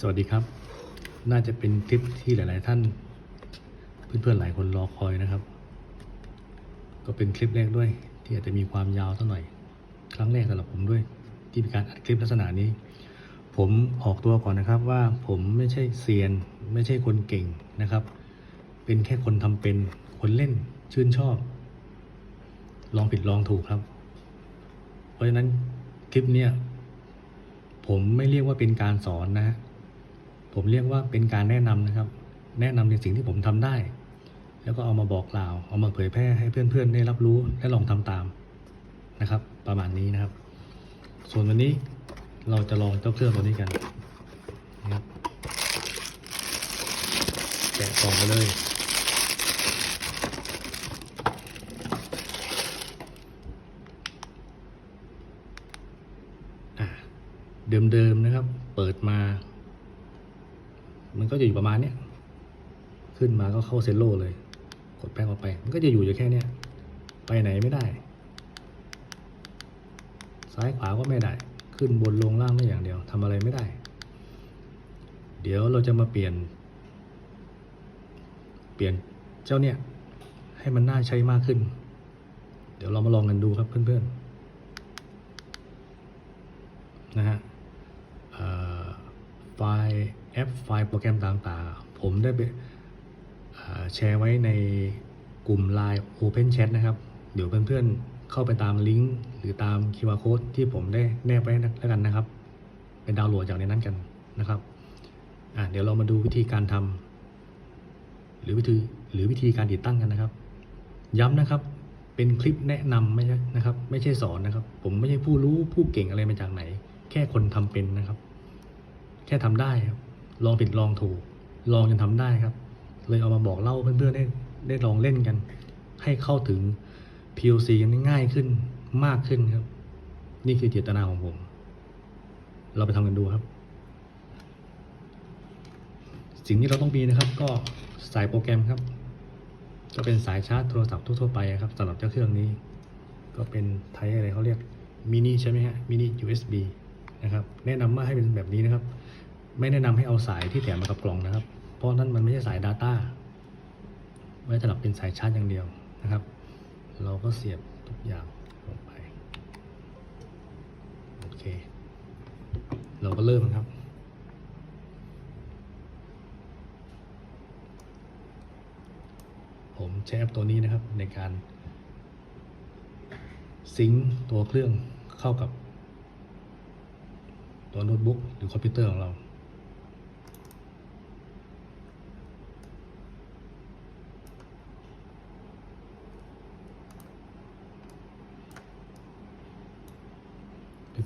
สวัสดีครับ น่าจะเป็นคลิปที่หลาย ๆ ท่าน เพื่อน ๆ หลายคนรอคอยนะครับ ก็เป็นคลิปแรกด้วย ที่อาจจะมีความยาวสักหน่อย ครั้งแรกสำหรับผมด้วย ที่มีการอัดคลิปลักษณะนี้ ผมออกตัวก่อนนะครับว่าผมไม่ใช่เซียน ไม่ใช่คนเก่งนะครับ เป็นแค่คนทำเป็นคนเล่นชื่นชอบ ลองผิดลองถูกครับ เพราะฉะนั้นคลิปเนี้ยผมไม่เรียกว่าเป็นการสอนนะฮะ ผมเรียกว่าเป็นการแนะนำนะครับ แนะนำในสิ่งที่ผมทำได้ แล้วก็เอามาบอกกล่าว เอามาเผยแพร่ให้เพื่อนๆ ได้รับรู้และลองทำตามนะครับ ประมาณนี้นะครับ ส่วนวันนี้เราจะลองเจ้าเครื่องตัวนี้กันนะครับแกะกล่องไปเลยอะเดิมๆนะครับ เปิดมา มันก็จะอยู่ประมาณเนี้ยขึ้นมาก็เข้าเซลโลเลย กดแป้งออกไป มันก็จะอยู่อยู่แค่เนี้ยไปไหนไม่ได้ ซ้ายขวาก็ไม่ได้ ขึ้นบนลงล่างได้อย่างเดียวทำอะไรไม่ได้ เดี๋ยวเราจะมาเปลี่ยน เปลี่ยนเจ้าเนี่ย ให้มันน่าใช้มากขึ้น เดี๋ยวเรามาลองกันดูครับเพื่อนๆนะฮะไฟล์ แอปไฟล์โปรแกรมต่างๆ ผมได้ไปแชร์ไว้ในกลุ่ม Line Open Chat นะครับ เดี๋ยวเพื่อนๆเข้าไปตามลิงก์หรือตาม QR Code ที่ผมได้แนบไว้แล้วกันนะครับ ไปดาวน์โหลดจากในนั้นกันนะครับเดี๋ยวเรามาดูวิธีการทำหรือวิธีหรือวิธีการติดตั้งกันนะครับ ย้ำนะครับเป็นคลิปแนะนำไม่ใช่นะครับ ไม่ใช่สอนนะครับ ผมไม่ใช่ผู้รู้ผู้เก่งอะไรมาจากไหน แค่คนทำเป็นนะครับ แค่ทำได้ครับ ลองผิดลองถูก ลองจนทำได้ครับ เลยเอามาบอกเล่าเพื่อนๆได้ได้ลองเล่นกัน ให้เข้าถึง POC กันง่ายขึ้นมากขึ้นครับ นี่คือเจตนาของผม เราไปทำกันดูครับ สิ่งที่เราต้องมีนะครับ ก็สายโปรแกรมครับ ก็เป็นสายชาร์จโทรศัพท์ทั่วๆไปครับสำหรับเจ้าเครื่องนี้ ก็เป็นไทป์อะไรเขาเรียกมินิใช่ไหมฮะมินิ USB นะครับ แนะนำว่าให้เป็นแบบนี้นะครับ ไม่แนะนำให้เอาสายที่แถมมากับกล่องนะครับ เพราะนั่นมันไม่ใช่สาย Data ไว้สำหรับเป็นสายชาร์จอย่างเดียวนะครับ เราก็เสียบทุกอย่างลงไป โอเค เราก็เริ่มครับ ผมใช้แอปตัวนี้นะครับในการซิงตัวเครื่องเข้ากับตัวโน้ตบุ๊กหรือคอมพิวเตอร์ของเรา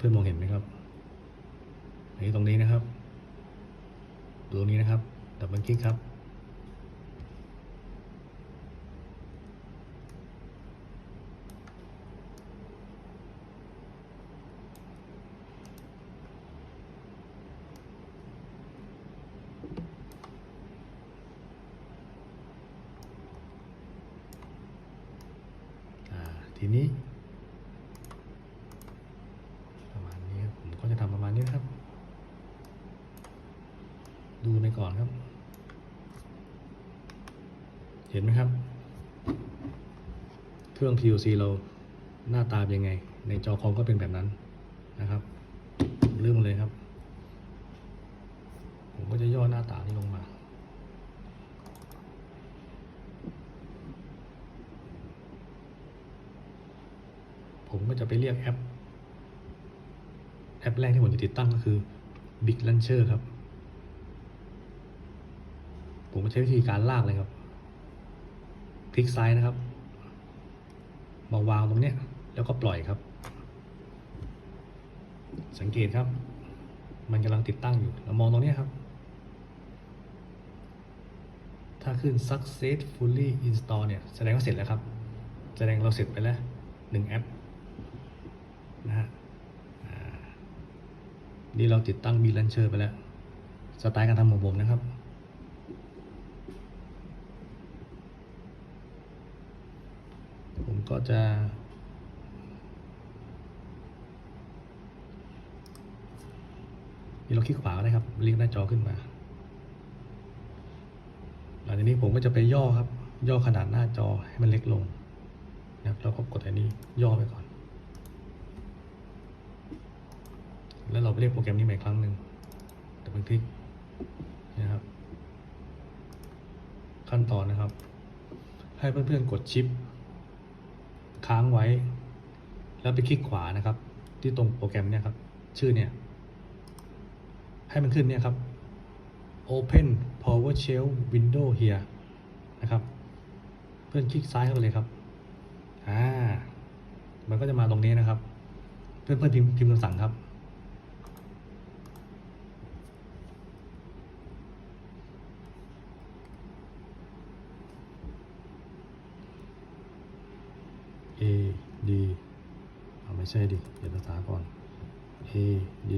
เพื่อนมองเห็นไหมครับอันนี้ตรงนี้นะครับตรงนี้นะครับดับเบิลคลิกครับ ทีนี้ ประมาณนี้ครับผมก็จะทำประมาณนี้นะครับ ดูในก่อนครับ เห็นไหมครับ เครื่อง POC เราหน้าตาเป็นยังไง ในจอคอมก็เป็นแบบนั้นนะครับ เริ่มเลยครับ ผมก็จะย่อหน้าตานี้ลงมา ผมก็จะไปเรียกแอป แอปแรกที่ผมจะติดตั้งก็คือ Big Launcher ครับ ผมก็ใช้วิธีการลากเลยครับ ลิกซ้ายนะครับ มาวางตรงเนี้ย แล้วก็ปล่อยครับ สังเกตครับ มันกำลังติดตั้งอยู่เรามองตรงเนี้ยครับ ถ้าขึ้น successfully install เนี่ย แสดงว่าเสร็จแล้วครับ แสดงเราเสร็จไปแล้วหนึ่งแอปนะฮะนี่เราติดตั้งมีลันเชอร์ไปแล้ว สไตล์การทำของผมนะครับ ผม ก็จะนี่เราคลิกขวาได้ครับเรียกหน้าจอขึ้นมา หลังจากนี้ผมก็จะไปย่อครับ ย่อขนาดหน้าจอให้มันเล็กลงนะครับเราก็กดอันนี้ย่อไปก่อน แล้วเราไปเรียกโปรแกรมนี้ใหม่ครั้งหนึ่งแต่เป็นคลิกนะครับ ขั้นตอนนะครับ ให้เพื่อนๆกดชิป ค้างไว้ แล้วไปคลิกขวานะครับ ที่ตรงโปรแกรมเนี่ยครับ ชื่อเนี่ย ให้มันขึ้นเนี่ยครับ Open PowerShell Window here นะครับ เพื่อนคลิกซ้ายเข้าไปเลยครับอ่ามันก็จะมาตรงนี้นะครับ เพื่อนเพื่อนพิมพ์คำสั่งครับ A D เอาไม่ใช่ดิเดี๋ยวภาษาก่อน A D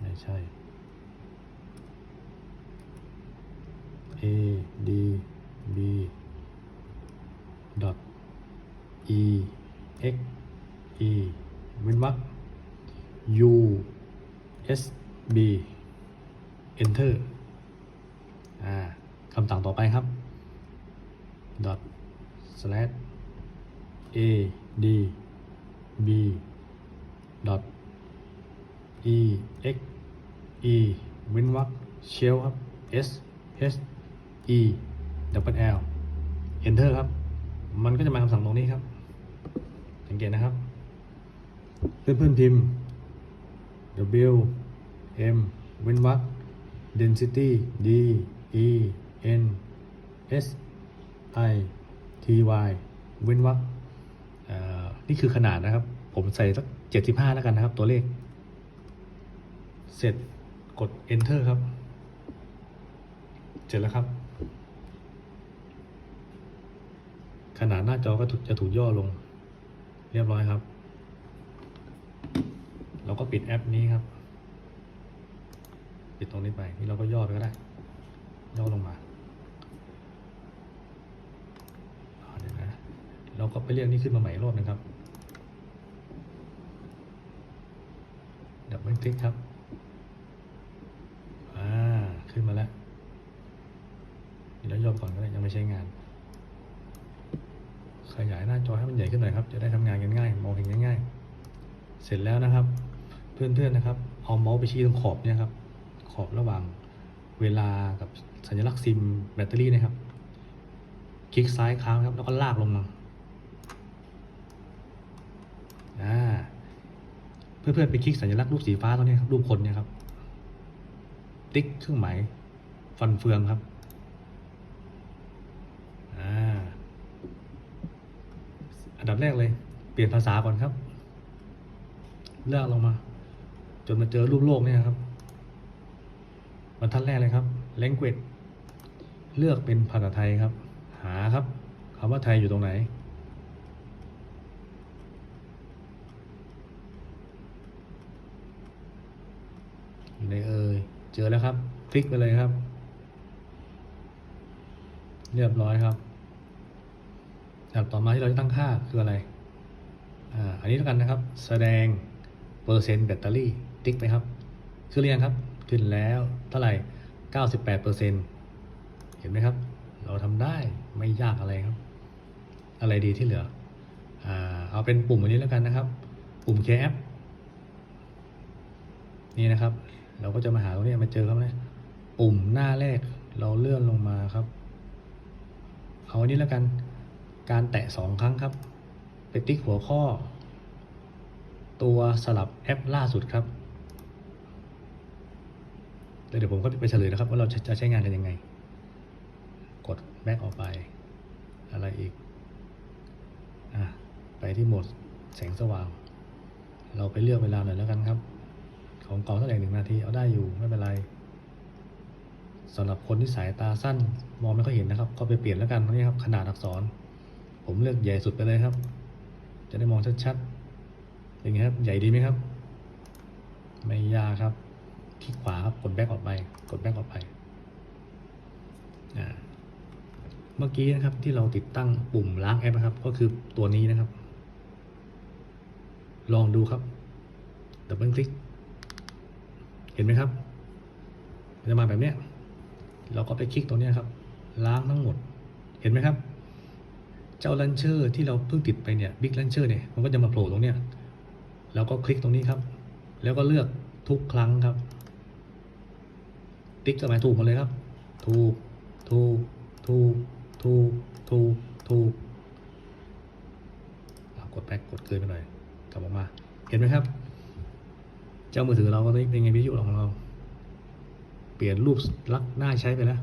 ไม่ใช่ A D B dot E X E เว้นวรรค U S B enter อ่าคำสั่งต่อไปครับ dot slash A D B dot E X E เว้นวรรค shell ครับ S H E double L enter ครับ มันก็จะมาคำสั่งตรงนี้ครับ สังเกตนะครับ เพื่อนพิมพ์ W M เว้นวรรค density D E N S I T Y เว้นวรรคเอ่อนี่คือขนาดนะครับ ผมใส่สักเจ็ดสิบห้าแล้วกันนะครับ ตัวเลข เสร็จกด enter ครับ เสร็จแล้วครับ ขนาดหน้าจอก็จะถูกย่อลง เรียบร้อยครับ เราก็ปิดแอปนี้ครับ ปิดตรงนี้ไป นี่เราก็ย่อไปก็ได้ ย่อลงมาเดี๋ยวนะเราก็ไปเรียกนี่ขึ้นมาใหม่รอบหนึงครับ ดับเบิลคลิกครับ อ่า ขึ้นมาแล้วนี่เราย่อก่อนก็ได้ยังไม่ใช้งาน ขยายหน้าจอให้มันใหญ่ขึ้นหน่อยครับ จะได้ทำงานกันง่าย มองเห็นง่ายๆเสร็จแล้วนะครับ เพื่อนๆนะครับ เอาเมาส์ไปชี้ตรงขอบเนี่ยครับ ขอบระหว่างเวลากับสัญลักษณ์ซิมแบตเตอรี่นะครับ คลิกซ้ายค้างครับ แล้วก็ลากลงมาเพื่อนๆไปคลิกสัญลักษณ์รูปสีฟ้าตรงนี้ครับรูปคนเนี่ยครับ ติ๊กเครื่องหมายฟันเฟืองครับอันดับแรกเลย เปลี่ยนภาษาก่อนครับ เลือกลงมา จนมาเจอรูปโลกเนี่ยครับบรรทัดแรกเลยครับ language เลือกเป็นภาษาไทยครับ หาครับคำว่าไทยอยู่ตรงไหน อยู่ในเอ่ยเจอแล้วครับคลิกไปเลยครับ เรียบร้อยครับอันดับต่อมาที่เราจะตั้งค่าคืออะไร อ่า อันนี้แล้วกันนะครับ แสดง เปอร์เซ็นต์แบตเตอรี่ติ๊กไปครับ ขึ้นหรือยังครับ ขึ้นแล้วเท่าไหร่ 98เปอร์เซ็นต์เห็นไหมครับ เราทำได้ไม่ยากอะไรครับ อะไรดีที่เหลือเอาเป็นปุ่มอันนี้แล้วกันนะครับ ปุ่ม KF นี่นะครับ เราก็จะมาหาตรงนี้มาเจอครับนี่ยปุ่มหน้าแรกเราเลื่อนลงมาครับ เอาอันนี้แล้วกัน การแตะสองครั้งครับ ไปติ๊กหัวข้อ ตัวสลับแอปล่าสุดครับเดี๋ยวผมก็ไปเฉลยนะครับ ว่าเราจะใช้งานกันยังไง กดแบ็กออกไป อะไรอีกอะไปที่โหมดแสงสว่าง เราไปเลือกเวลาหน่อยแล้วกันครับ ของก่าเท่าไหร่หนึ่งนาที เอาได้อยู่ไม่เป็นไรสำหรับคนที่สายตาสั้นมองไม่ค่อยเห็นนะครับ ก็ไปเปลี่ยนแล้วกันตรงนี้ครับขนาดอักษร ผมเลือกใหญ่สุดไปเลยครับ จะได้มองชัดๆ อย่างนี้ครับ ใหญ่ดีไหมครับ ไม่ยากครับคลิกขวาครับกดแบ็กออกไป กดแบ็กออกไป เมื่อกี้นะครับที่เราติดตั้งปุ่มล้างแอปนะครับ ก็คือตัวนี้นะครับ ลองดูครับดับเบิลคลิก เห็นไหมครับมันจะมาแบบเนี้ย เราก็ไปคลิกตรงนี้ครับ ล้างทั้งหมด เห็นไหมครับ เจ้าลันเชอร์ที่เราเพิ่งติดไปเนี่ยบิ๊กลันเชอร์เนี่ย มันก็จะมาโผล่ตรงเนี้ย เราก็คลิกตรงนี้ครับ แล้วก็เลือกทุกครั้งครับ ติ๊กสมัยถูกหมดเลยครับ ถูก ถูก ถูก ถูก ถูก ถูกกดแบ็กกดเกินไปหน่อย กลับออกมา เห็นไหมครับ เจ้ามือถือเราก็เป็นไงวิทยุของเรา เปลี่ยนรูปลักษณ์หน้าใช้ไปแล้ว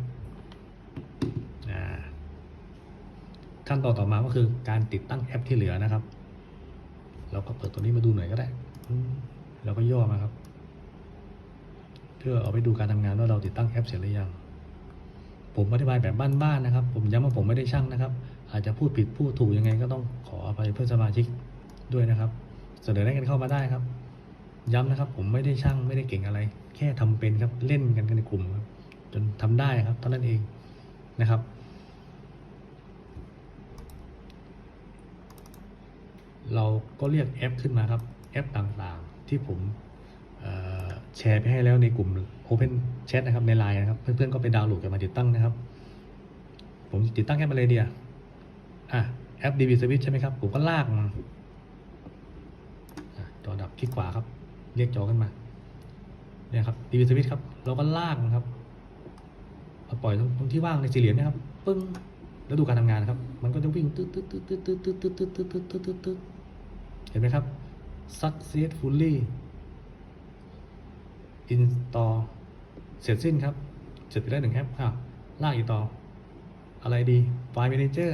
ขั้นตอนต่อมาก็คือการติดตั้งแอปที่เหลือนะครับ เราก็เปิดตัวนี้มาดูหน่อยก็ได้เราก็ย่อมาครับ เพื่อเอาไปดูการทำงานว่าเราติดตั้งแอปเสร็จหรือยัง ผมอธิบายแบบบ้านๆนะครับ ผมย้ำว่าผมไม่ได้ช่างนะครับ อาจจะพูดผิดพูดถูกยังไงก็ต้องขออภัยเพื่อนสมาชิกด้วยนะครับ เสนอแนะกันเข้ามาได้ครับ ย้ำนะครับ ผมไม่ได้ช่างไม่ได้เก่งอะไร แค่ทำเป็นครับเล่นกันกันในกลุ่มครับ จนทำได้ครับเท่านั้นเองนะครับ เราก็เรียกแอปขึ้นมาครับแอปต่างๆ ที่ผมแชร์ไปให้แล้วในกลุ่ม Open Chat นะครับในไลน์นะครับ เพื่อนๆก็ไปดาวน์โหลดกันมาติดตั้งนะครับ ผมติดตั้งแอปอะไรเดียอะแอป DB Service ใช่ไหมครับ ผมก็ลากมาจอดับคลิกขวาครับ เรียกจอขึ้นมาเนี่ยครับ DB Service ครับ เราก็ลากนะครับเอาปล่อยตรงที่ว่างในสี่เหลี่ยมนะครับปึ้งแล้วดูการทำงานนะครับ มันก็จะวิ่งตึ๊ดตึ๊ดตึ๊ดตึ๊ดตึ๊ดตึ๊ดตึ๊ดตึ๊ดตึ๊ดตึ๊ดตึ๊ด เห็นไหมครับ successfully install เสร็จสิ้นครับเสร็จไปได้หนึ่งแอปอะลากอีกต่อ อะไรดีไฟล์ manager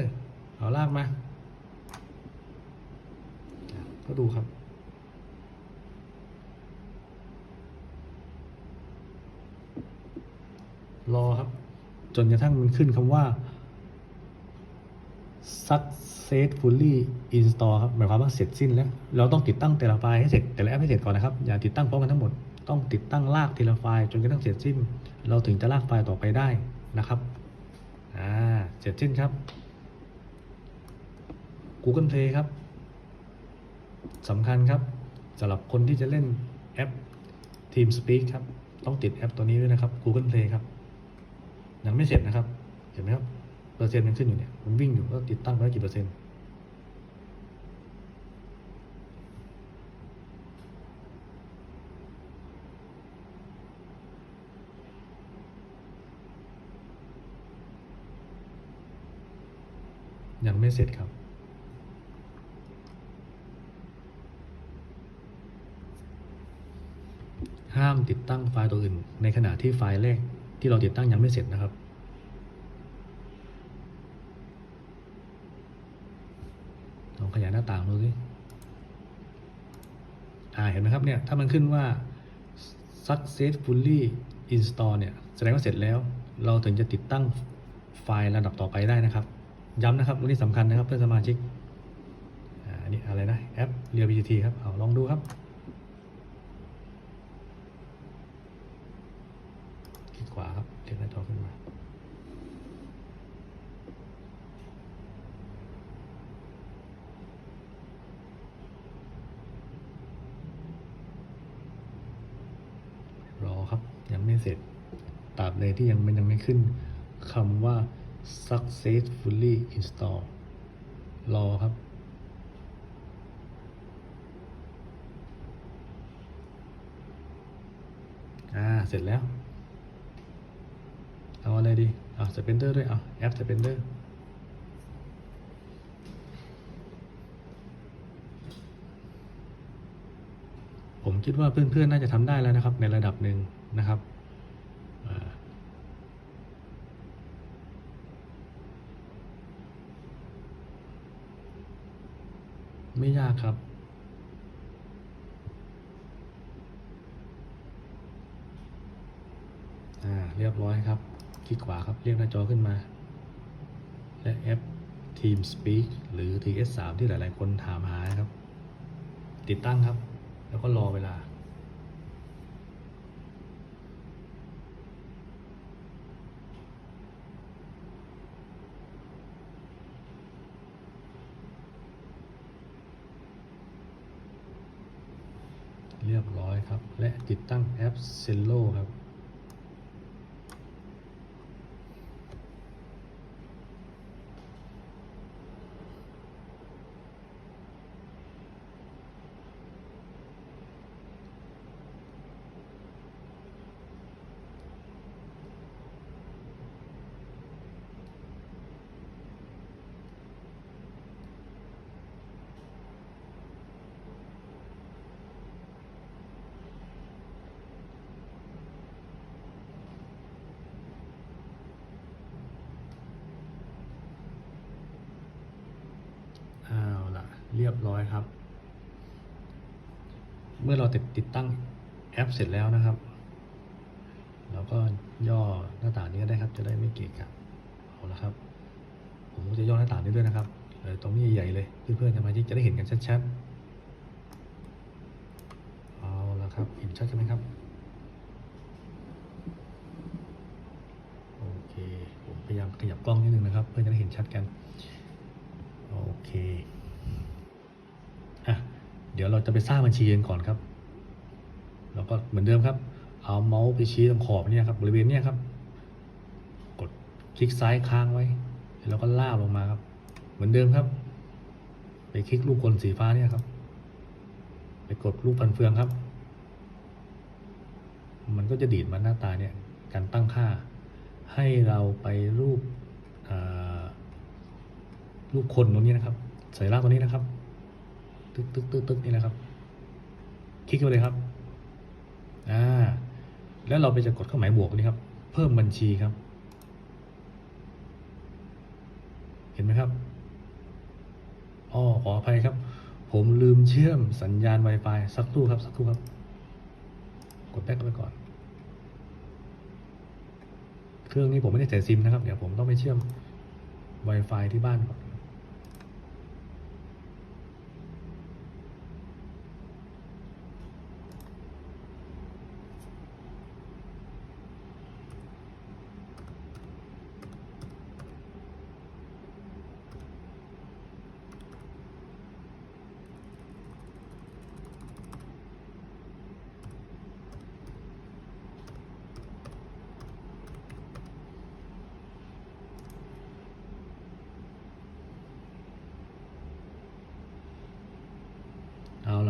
เอาลากมา ก็ดูครับรอครับ จนกระทั่งมันขึ้นคำว่า successfully install ครับหมายความว่าเสร็จสิ้นแล้ว เราต้องติดตั้งแต่ละไฟล์ให้เสร็จแต่ละแอปให้เสร็จก่อนนะครับ อย่าติดตั้งพร้อมกันทั้งหมด ต้องติดตั้งลากทีละไฟล์จนกระทั่งเสร็จสิ้น เราถึงจะลากไฟล์ต่อไปได้นะครับ อ่า เสร็จสิ้นครับ Google Play ครับสำคัญครับสำหรับคนที่จะเล่นแอป TeamSpeak ครับ ต้องติดแอปตัวนี้ด้วยนะครับ Google Play ครับยังไม่เสร็จนะครับ เห็นไหมครับ เปอร์เซ็นต์มันขึ้นอยู่เนี่ย มันวิ่งอยู่ก็ติดตั้งไปแล้วกี่เปอร์เซ็นต์ ยังไม่เสร็จครับ ห้ามติดตั้งไฟล์ตัวอื่น ในขณะที่ไฟล์แรกที่เราติดตั้งยังไม่เสร็จนะครับลองขยายหน้าต่างดูสิอ่าเห็นไหมครับเนี่ย ถ้ามันขึ้นว่า successfully install เนี่ย แสดงว่าเสร็จแล้ว เราถึงจะติดตั้งไฟล์ระดับต่อไปได้นะครับ ย้ำนะครับวันนี้สำคัญนะครับเพื่อนสมาชิกอันนี่อะไรนะแอปเรีย BGT ครับเอาลองดูครับคลิกขวาครับเรียกหน้าจอขึ้นมารอครับยังไม่เสร็จตราบใดที่ยังมันยังไม่ขึ้นคำว่า successfully install รอครับ อ่า เสร็จแล้ว เอาอะไรดี เอาสเปนเดอร์ด้วย เอาแอปสเปนเดอร์ผมคิดว่าเพื่อนๆ น่าจะทำได้แล้วนะครับ ในระดับหนึ่งนะครับอ่า ไม่ยากครับ อ่า เรียบร้อยครับ คลิกขวาครับ เรียกหน้าจอขึ้นมา และแอป TeamSpeak หรือ TS3 ที่หลาย ๆ คนถามหานะครับ ติดตั้งครับ แล้วก็รอเวลา ครับ และติดตั้งแอปเซลโลครับ เอาละเรียบร้อยครับ เมื่อเราติดติดตั้งแอปเสร็จแล้วนะครับ เราก็ย่อหน้าต่างนี้ก็ได้ครับ จะได้ไม่เกะกะเอาละครับ ผมก็จะย่อหน้าต่างนี้ด้วยนะครับเลยตรงนี้ใหญ่ๆเลยเพื่อนๆสมาชิกจะได้เห็นกันชัดๆเอาละครับเห็นชัดกันไหมครับโอเคผมพยายามขยับกล้องนิดนึงนะครับ เพื่อจะได้เห็นชัดกันโอเค เดี๋ยวเราจะไปสร้างบัญชีกันก่อนครับ แล้วก็เหมือนเดิมครับ เอาเมาส์ไปชี้ตรงขอบเนี่ยครับบริเวณเนี่ยครับ กดคลิกซ้ายค้างไว้ แล้วก็ลากลงมาครับ เหมือนเดิมครับ ไปคลิกลูกกลสีฟ้าเนี่ยครับ ไปกดลูกฟันเฟืองครับ มันก็จะดีดมาหน้าตาเนี่ยการตั้งค่า ให้เราไปรูปรูปคนตรงนี้นะครับใส่รากตรงนี้นะครับ ตึ๊กตึ๊กตึ๊กตึ๊กนี่นะครับ คลิกเข้าไปเลยครับ อ่า แล้วเราไปจะกดเครื่องหมายบวกนี่ครับ เพิ่มบัญชีครับ เห็นไหมครับอ๋อขออภัยครับ ผมลืมเชื่อมสัญญาณ Wi-Fi สักครู่ครับ สักครู่ครับ กดแบ็กไปก่อน เครื่องนี้ผมไม่ได้ใส่ซิมนะครับ เดี๋ยวผมต้องไปเชื่อม Wi-Fi ที่บ้านก่อน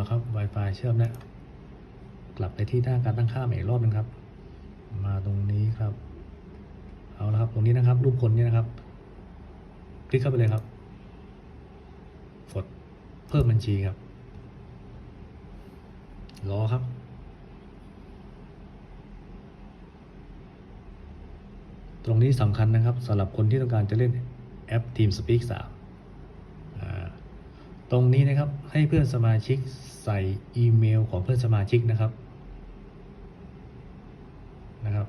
เอาละครับ Wi-Fi เชื่อมแล้วกลับไปที่หน้าการตั้งค่าใหม่อีกรอบหนึงครับ มาตรงนี้ครับ เอาละครับ ตรงนี้นะครับ รูปคนเนี่ยนะครับ คลิกเข้าไปเลยครับ กดเพิ่มบัญชีครับ รอครับตรงนี้สำคัญนะครับสำหรับคนที่ต้องการจะเล่นแอป TeamSpeak 3 ตรงนี้นะครับให้เพื่อนสมาชิกใส่อีเมลของเพื่อนสมาชิกนะครับนะครับ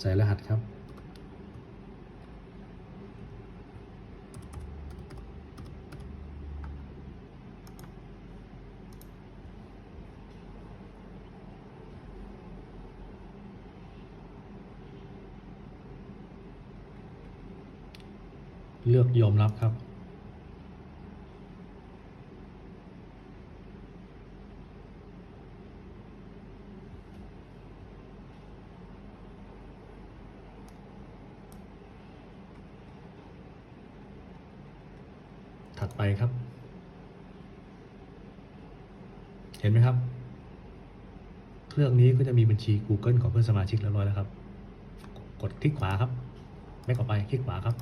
ใส่รหัสครับ เลือกยอมรับครับ ถัดไปครับ เห็นไหมครับ เครื่องนี้ก็จะมีบัญชี Google ของเพื่อนสมาชิกเรียบร้อยแล้วครับ กดคลิกขวาครับแบ็กออกไปคลิกขวาครับ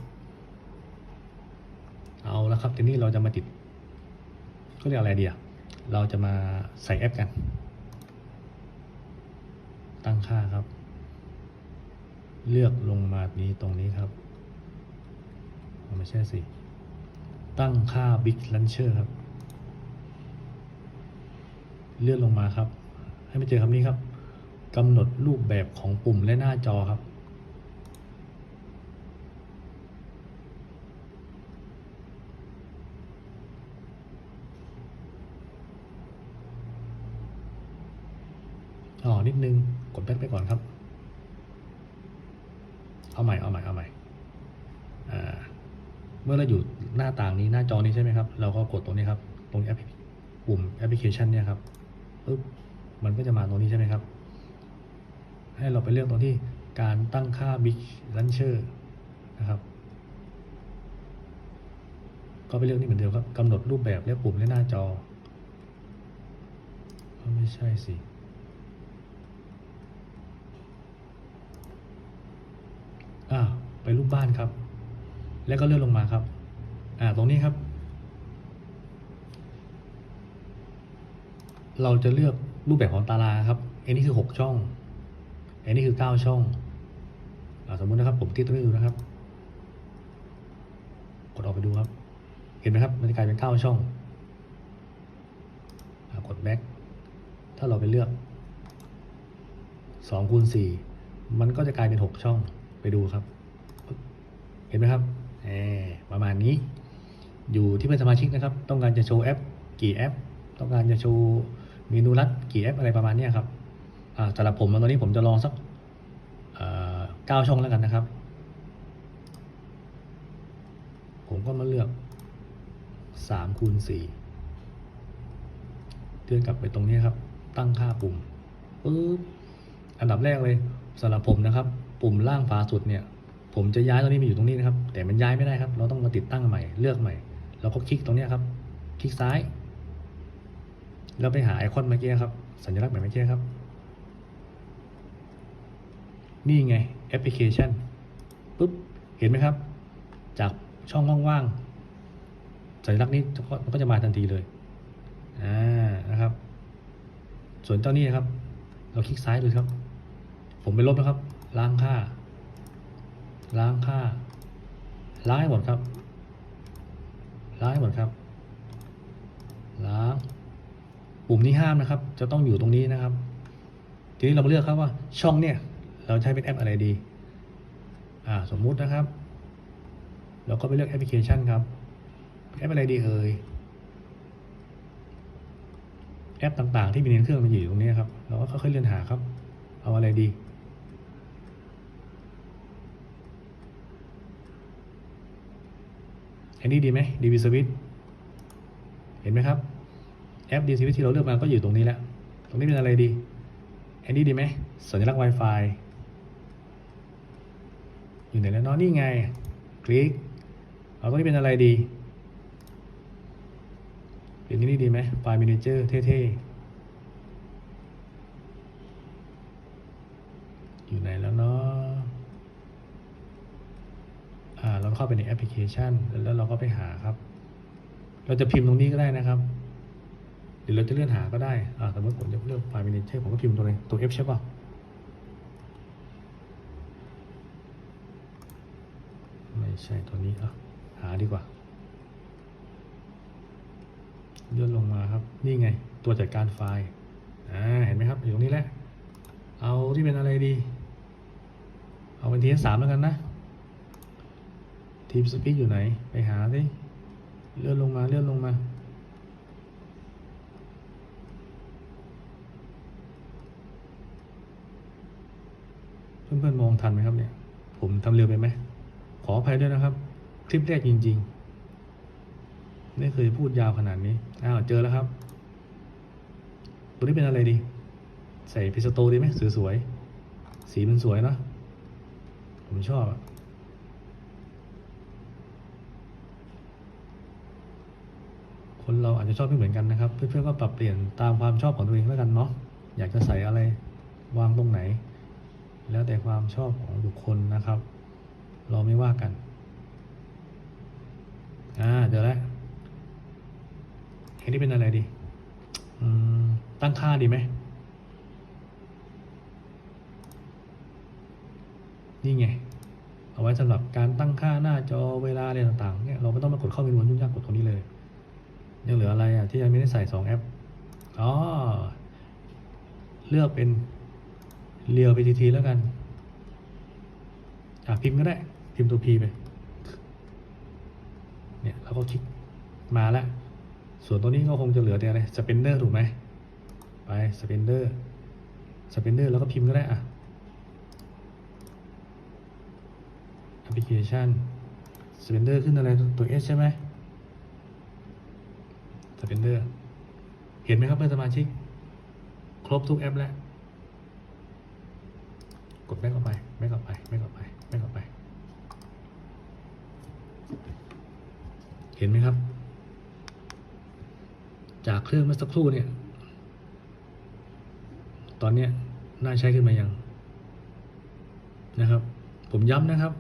เอาแล้วครับทีนี้เราจะมาติดเขาเรียกอะไรเดียเราจะมาใส่แอปกัน ตั้งค่าครับ เลือกลงมานี้ตรงนี้ครับไม่ใช่สิ ตั้งค่า Big Launcher ครับ เลื่อนลงมาครับ ให้ไปเจอคำนี้ครับกำหนดรูปแบบของปุ่มและหน้าจอครับ อ๋อ นิดนึง กดแบ็คไปก่อนครับ เอาใหม่ เอาใหม่ เอาใหม่เมื่อเราอยู่หน้าต่างนี้หน้าจอนี้ใช่ไหมครับ เราก็กดตรงนี้ครับ ตรงแอปปุ่มแอปพลิเคชันเนี่ยครับปึ๊บ มันก็จะมาตรงนี้ใช่ไหมครับ ให้เราไปเลือกตรงที่การตั้งค่า Big Launcher นะครับ ก็ไปเลือกนี่เหมือนเดิมครับกำหนดรูปแบบและปุ่มและหน้าจอก็ไม่ใช่สิอ่าไปรูปบ้านครับ แล้วก็เลื่อนลงมาครับ อ่า ตรงนี้ครับ เราจะเลือก รูปแบบของตารางครับอันนี้คือหกช่องอันนี้คือเก้าช่องอสมมุตินะครับผมที่ตรงนี้ดูนะครับ กดออกไปดูครับ เห็นไหมครับ มันจะกลายเป็นเก้าช่องอกดแบ็คถ้าเราไปเลือกสองคูณสี่มันก็จะกลายเป็นหกช่องไปดูครับ เห็นไหมครับประมาณนี้ อยู่ที่เพื่อนสมาชิกนะครับ ต้องการจะโชว์แอป กี่แอป ต้องการจะโชว์ เมนูลัดกี่แอปอะไรประมาณนี้ครับอ่าสำหรับผมตอนนี้ผมจะลองสักเอ่อเก้าช่องแล้วกันนะครับ ผมก็มาเลือกสามคูณสี่เลื่อนกลับไปตรงนี้ครับ ตั้งค่าปุ่มปึ๊บอันดับแรกเลยสำหรับผมนะครับ ปุ่มล่างขวาสุดเนี่ย ผมจะย้ายตรงนี้มาอยู่ตรงนี้นะครับ แต่มันย้ายไม่ได้ครับ เราต้องมาติดตั้งใหม่ เลือกใหม่เราก็คลิกตรงนี้ครับ คลิกซ้าย แล้วไปหาไอคอนเมื่อกี้ครับ สัญลักษณ์แบบเมื่อกี้ครับ นี่ไงแอปพลิเคชันปุ๊บ เห็นไหมครับ จากช่องว่างๆสัญลักษณ์นี้มันก็จะมาทันทีเลยอ่านะครับ ส่วนเจ้านี้นครับ เราคลิกซ้ายดูครับ ผมไปลบนะครับ ล้างค่า ล้างค่า ล้างให้หมดครับ ล้างให้หมดครับ ล้าง ปุ่มนี้ห้ามนะครับ จะต้องอยู่ตรงนี้นะครับ ทีนี้เรามาเลือกครับว่าช่องเนี่ยเราใช้เป็นแอปอะไรดี อ่าสมมุตินะครับ เราก็ไปเลือกแอปพลิเคชันครับ แอปอะไรดีเอ่ย แอปต่างๆ ที่มีในเครื่องมันอยู่ตรงนี้ครับ เราก็ค่อยๆเลื่อนหาครับ เอาอะไรดี อันนี้ดีไหม DV Switch เห็นไหมครับ แอป DV Switch ที่เราเลือกมาก็อยู่ตรงนี้แล้ว ตรงนี้เป็นอะไรดี อันนี้ดีไหมสัญลักษณ์ Wi-Fi อยู่ไหนแล้วเนาะนี่ไง คลิก เอาตรงนี้เป็นอะไรดี เป็นนี่ดีไหมไฟล์ Manager เท่ๆ อยู่ไหนแล้วเนาะอ่า เราเข้าไปในแอปพลิเคชัน แล้วเราก็ไปหาครับ เราจะพิมพ์ตรงนี้ก็ได้นะครับ หรือเราจะเลื่อนหาก็ได้สมมติผมจะเลือกไฟล์ Manager ผมก็พิมพ์ตัวไหนตัว F ใช่ป่ะไม่ใช่ตัวนี้อะหาดีกว่า เลื่อนลงมาครับ นี่ไง ตัวจัดการไฟล์อ่าเห็นไหมครับ อยู่ตรงนี้แหละ เอาที่เป็นอะไรดี เอาเป็นทีสามแล้วกันนะทีมสปีกอยู่ไหน ไปหาสิเลื่อนลงมาเลื่อนลงมา เพื่อนๆมองทันไหมครับเนี่ย ผมทำเร็วไปไหม ขออภัยด้วยนะครับ คลิปแรกจริงๆ ไม่เคยพูดยาวขนาดนี้ อ้าวเจอแล้วครับ ตัวนี้เป็นอะไรดี ใส่พิสโตดีไหมสวยสวยๆสีมันสวยเนอะผมชอบคนเราอาจจะชอบไม่เหมือนกันนะครับ เพื่อนๆก็ปรับเปลี่ยนตามความชอบของตัวเองแล้วกันเนาะอยากจะใส่อะไรวางตรงไหน แล้วแต่ความชอบของบุคคลนะครับ เราไม่ว่ากัน อ่าเดี๋ยวแล้วอันนี้เป็นอะไรดี ตั้งค่าดีไหม นี่ไง เอาไว้สำหรับการตั้งค่าหน้าจอเวลาอะไรต่างๆเนี่ยเราไม่ต้องมากดเข้าเมนูยุ่งยากกดตรงนี้เลยยังเหลืออะไรอะที่ยังไม่ได้ใส่สองแอป อ๋อ เลือกเป็น เรียว PTT แล้วกัน อะพิมพ์ก็ได้ พิมพ์ตัว P ไป เนี่ยเราก็คลิกมาแล้ว ส่วนตัวนี้ก็คงจะเหลือแต่อะไรสเปนเดอร์ถูกไหม ไปสเปนเดอร์สเปนเดอร์แล้วก็พิมพ์ก็ได้อะแอปพลิเคชันสเปนเดอร์ขึ้นอะไรตัว S ใช่ไหมสเปนเดอร์เห็นไหมครับเพื่อนสมาชิก ครบทุกแอปแล้ว กดแม่เข้าไปแม่เข้าไปแม่เข้าไปแม่เข้าไป เห็นไหมครับ จากเครื่องเมื่อสักครู่เนี่ย ตอนเนี้ยน่าใช้ขึ้นมายังนะครับ ผมย้ำนะครับ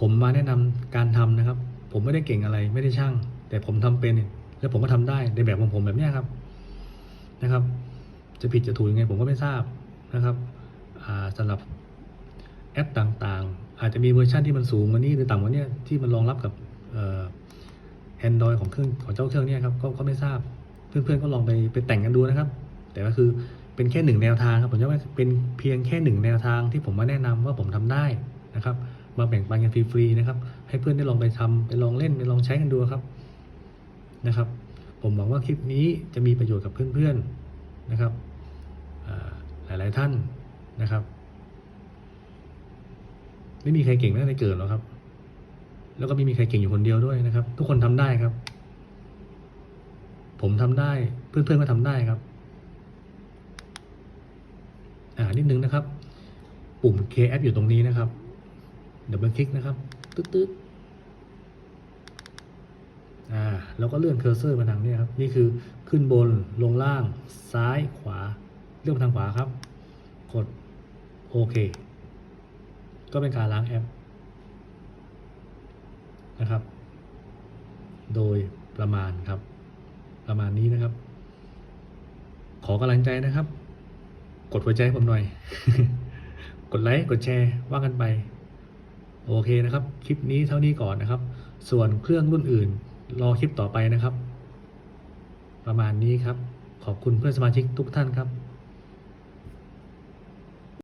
ผมมาแนะนำการทำนะครับ ผมไม่ได้เก่งอะไรไม่ได้ช่าง แต่ผมทำเป็น แล้วผมก็ทำได้ในแบบของผมแบบเนี้ยครับนะครับ จะผิดจะถูกยังไงผมก็ไม่ทราบนะครับ สำหรับแอปต่างๆ อาจจะมีเวอร์ชันที่มันสูงกว่านี้หรือต่ำกว่านี้ที่มันรองรับกับเอ่อ Android ของเครื่องของเจ้าเครื่องนี้ครับก็ก็ไม่ทราบเพื่อนๆก็ลองไปไปแต่งกันดูนะครับ แต่ก็คือเป็นแค่หนึ่งแนวทางครับผมจะว่าเป็นเพียงแค่หนึ่งแนวทางที่ผมมาแนะนำว่าผมทำได้นะครับ มาแบ่งปันกันฟรีๆนะครับ ให้เพื่อนได้ลองไปทำไปลองเล่นไปลองใช้กันดูครับนะครับ ผมหวังว่าคลิปนี้จะมีประโยชน์กับเพื่อนๆนะครับหลายๆท่าน นะครับ ไม่มีใครเก่งตั้งแต่เกิดหรอกครับ แล้วก็ไม่มีใครเก่งอยู่คนเดียวด้วยนะครับ ทุกคนทำได้ครับ ผมทำได้ เพื่อนๆก็ทำได้ครับ อ่านิดนึงนะครับ ปุ่ม K app อยู่ตรงนี้นะครับ เดี๋ยวมาคลิกนะครับ ตึ๊ดอ่าแล้วก็เลื่อนเคอร์เซอร์มาทางนี้ครับ นี่คือขึ้นบนลงล่างซ้ายขวา เลื่อนมาทางขวาครับ กด โอเค ก็เป็นการล้างแอปนะครับ โดยประมาณครับ ประมาณนี้นะครับ ขอกำลังใจนะครับ กดหัวใจให้ผมหน่อย กดไลค์ กดแชร์ ว่ากันไป โอเคนะครับ คลิปนี้เท่านี้ก่อนนะครับ ส่วนเครื่องรุ่นอื่น รอคลิปต่อไปนะครับ ประมาณนี้ครับ ขอบคุณเพื่อนสมาชิกทุกท่านครับ